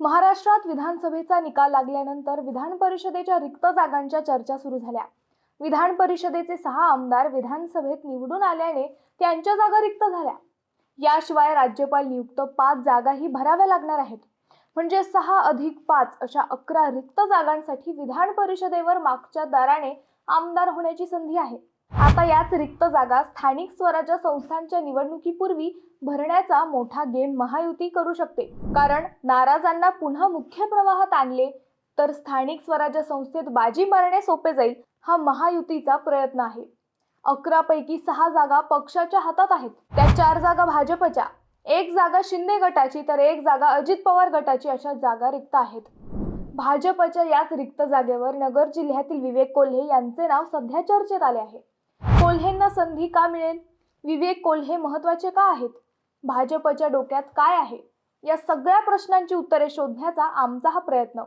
महाराष्ट्रात विधानसभेचा निकाल लागल्यानंतर विधान परिषदेच्या रिक्त जागांच्या चर्चा सुरू झाल्या. विधान परिषदेचे सहा आमदार विधानसभेत निवडून आल्याने त्यांच्या जागा रिक्त झाल्या. याशिवाय राज्यपाल नियुक्त पाच जागाही भराव्या लागणार आहेत. म्हणजे सहा अधिक पाच अशा अकरा रिक्त जागांसाठी विधान परिषदेवर मागच्या दाराने आमदार होण्याची संधी आहे. आता याच रिक्त जागा स्थानिक स्वराज्य संस्थांच्या निवडणुकीपूर्वी भरण्याचा मोठा गेम महायुती करू शकते. कारण नाराजांना पुन्हा मुख्य प्रवाहात आणले तर स्थानिक स्वराज्य संस्थेत बाजी मारणे सोपे जाईल हा महायुतीचा प्रयत्न आहे. अकरा पैकी सहा जागा पक्षाच्या हातात आहेत. त्या चार जागा भाजपच्या. एक जागा शिंदे गटाची तर एक जागा अजित पवार गटाची अशा जागा रिक्त आहेत. भाजपच्या याच रिक्त जागेवर नगर जिल्ह्यातील विवेक कोल्हे यांचे नाव सध्या चर्चेत आले आहे. कोल्हेंना संधी का मिळेल? विवेक कोल्हे महत्त्वाचे का आहेत? भाजपच्या डोक्यात काय आहे? या सगळ्या प्रश्नांची उत्तरे शोधण्याचा आमचा हा प्रयत्न.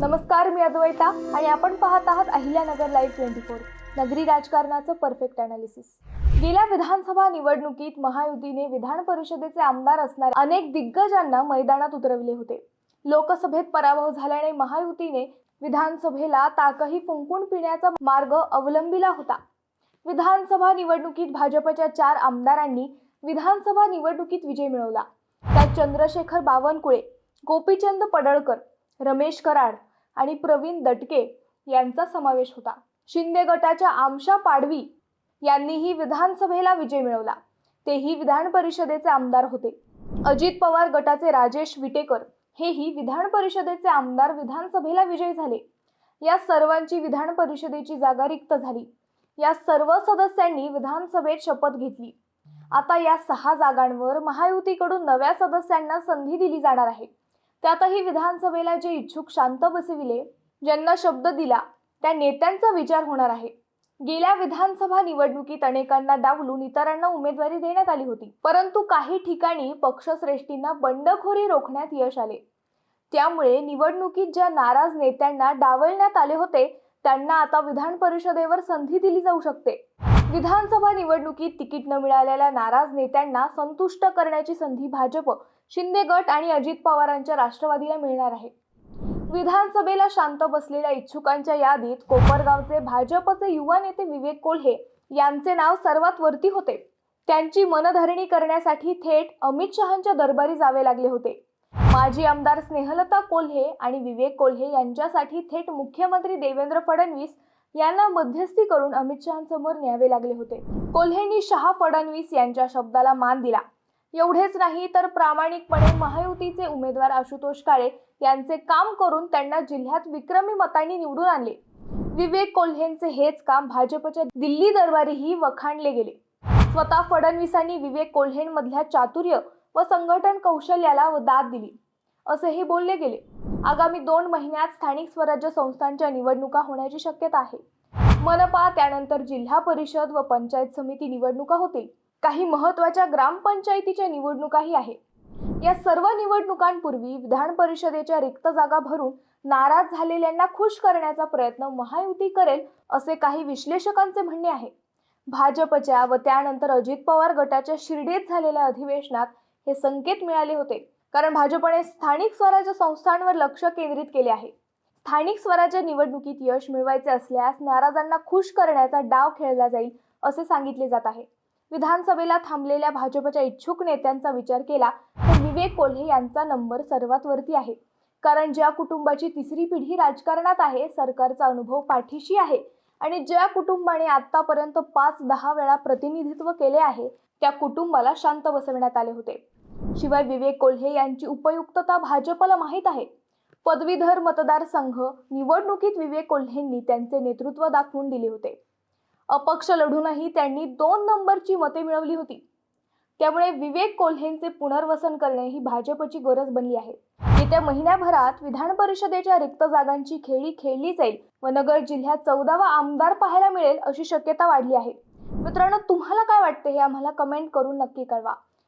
नमस्कार मी अद्वैता आणि आपण पाहत आहात अहिल्यानगर लाईव्ह ट्वेंटी फोर नगरी राजकारणाचं परफेक्ट अनालिसिस गेल्या विधानसभा निवडणुकीत महायुतीने विधान परिषदेचे आमदार असणाऱ्या अनेक दिग्गजांना मैदानात उतरविले होते. लोकसभेत पराभव झाल्याने महायुतीने विधानसभेला ताकही फुंकून पिण्याचा मार्ग अवलंबिला होता. विधानसभा निवडणुकीत भाजपच्या चार आमदारांनी विधानसभा निवडणुकीत विजय मिळवला. त्यात चंद्रशेखर बावनकुळे गोपीचंद पडळकर रमेश कराड आणि प्रवीण दटके यांचा समावेश होता. शिंदे गटाच्या आमशा पाडवी यांनीही विधानसभेला विजय मिळवला. तेही विधान परिषदेचे आमदार होते. अजित पवार गटाचे राजेश विटेकर हेही विधान परिषदेचे आमदार विधानसभेला विजयी झाले. या सर्वांची विधान परिषदेची जागा रिक्त झाली. या सर्व सदस्यांनी विधानसभेत शपथ घेतली. आता या सहा जागांवर महायुतीकडून नव्या सदस्यांना संधी दिली जाणार आहे. त्यातही विधानसभेला जे इच्छुक शांत बसविले ज्यांना शब्द दिला त्या नेत्यांचा विचार होणार आहे. गेल्या विधानसभा निवडणुकीत अनेकांना डावलून इतरांना उमेदवारी देण्यात आली होती. परंतु काही ठिकाणी पक्षश्रेष्ठींना बंडखोरी रोखण्यात यश आले. त्यामुळे निवडणुकीत ज्या नाराज नेत्यांना डावलण्यात आले होते त्यांना आता विधान परिषदेवर संधी दिली जाऊ शकते. विधानसभा निवडणुकीत तिकीट न मिळालेल्या नाराज नेत्यांना संतुष्ट करण्याची संधी भाजप शिंदे गट आणि अजित पवारांच्या राष्ट्रवादीला मिळणार आहे. विधानसभेला शांत बसलेल्या इच्छुकांच्या यादीत कोपरगावचे भाजपचे युवा नेते विवेक कोल्हे यांचे नाव सर्वात वरती होते. त्यांची मनधरणी करण्यासाठी थेट अमित शहांच्या दरबारी जावे लागले होते. माजी आमदार स्नेहलता कोल्हे आणि विवेक कोल्हे यांच्यासाठी थेट मुख्यमंत्री देवेंद्र फडणवीस यांना मध्यस्थी करून अमित शहांसमोर न्यावे लागले होते. कोल्हेंनी शहा फडणवीस यांच्या शब्दाला मान दिला. एवढेच नाही तर प्रामाणिकपणे महायुतीचे उमेदवार आशुतोष काळे यांचे काम करून त्यांना जिल्ह्यात विक्रमी मतांनी निवडून आणले. विवेक कोल्हेंचे हेच काम भाजपच्या दिल्ली दरबारीही वखाणले गेले. स्वतः फडणवीसांनी विवेक कोल्हेंमधल्या चातुर्य व संघटन कौशल्याला व दाद दिली. असेही बोलले गेले. आगामी दोन महिन्यात स्थानिक स्वराज्य संस्थांच्या निवडणुका होण्याची शक्यता आहे. मनपा त्यानंतर जिल्हा परिषद व पंचायत समिती निवडणुका होतील. काही महत्त्वाच्या ग्रामपंचायतीच्या निवडणुकाही आहे. या सर्व निवडणुकांपूर्वी विधान परिषदेच्या रिक्त जागा भरून नाराज झालेल्यांना खुश करण्याचा प्रयत्न महायुती करेल असे काही विश्लेषकांचे म्हणणे आहे. भाजपच्या व त्यानंतर अजित पवार गटाच्या शिर्डीत झालेल्या अधिवेशनात हे संकेत मिळाले होते. कारण भाजपने स्थानिक स्वराज्य संस्थांवर लक्ष केंद्रित केले आहे. स्थानिक स्वराज्य निवडणुकीत यश मिळवायचे असल्यास नाराजांना खुश करण्याचा डाव खेळला जाईल असे सांगितले जात आहे. विधानसभेला थांबलेल्या भाजपच्या इच्छुक नेत्यांचा विचार केला तर विवेक कोल्हे यांचा नंबर सर्वात वरती आहे. कारण ज्या कुटुंबाची तिसरी पिढी राजकारणात आहे सरकारचा अनुभव पाठीशी आहे आणि ज्या कुटुंबाने आतापर्यंत पाच दहा वेळा प्रतिनिधित्व केले आहे त्या कुटुंबाला शांत बसविण्यात आले होते. शिवाय विवेक कोल्हे यांची उपयुक्तता भाजपला माहीत आहे. पदवीधर मतदारसंघ निवडणुकीत विवेक कोल्हेंनी त्यांचे नेतृत्व दाखवून दिले होते. अपक्ष लढूनही त्यांनी दोन नंबरची मते मिळवली होती. त्यामुळे विवेक कोल्हेंचे पुनर्वसन करणे ही भाजपची गरज बनली आहे. येत्या महिन्याभरात विधान परिषदेच्या रिक्त जागांची खेळी खेळली जाईल व नगर जिल्ह्यात चौदावा आमदार पाहायला मिळेल अशी शक्यता वाढली आहे. मित्रांनो तुम्हाला काय वाटते हे आम्हाला कमेंट करून नक्की कळवा.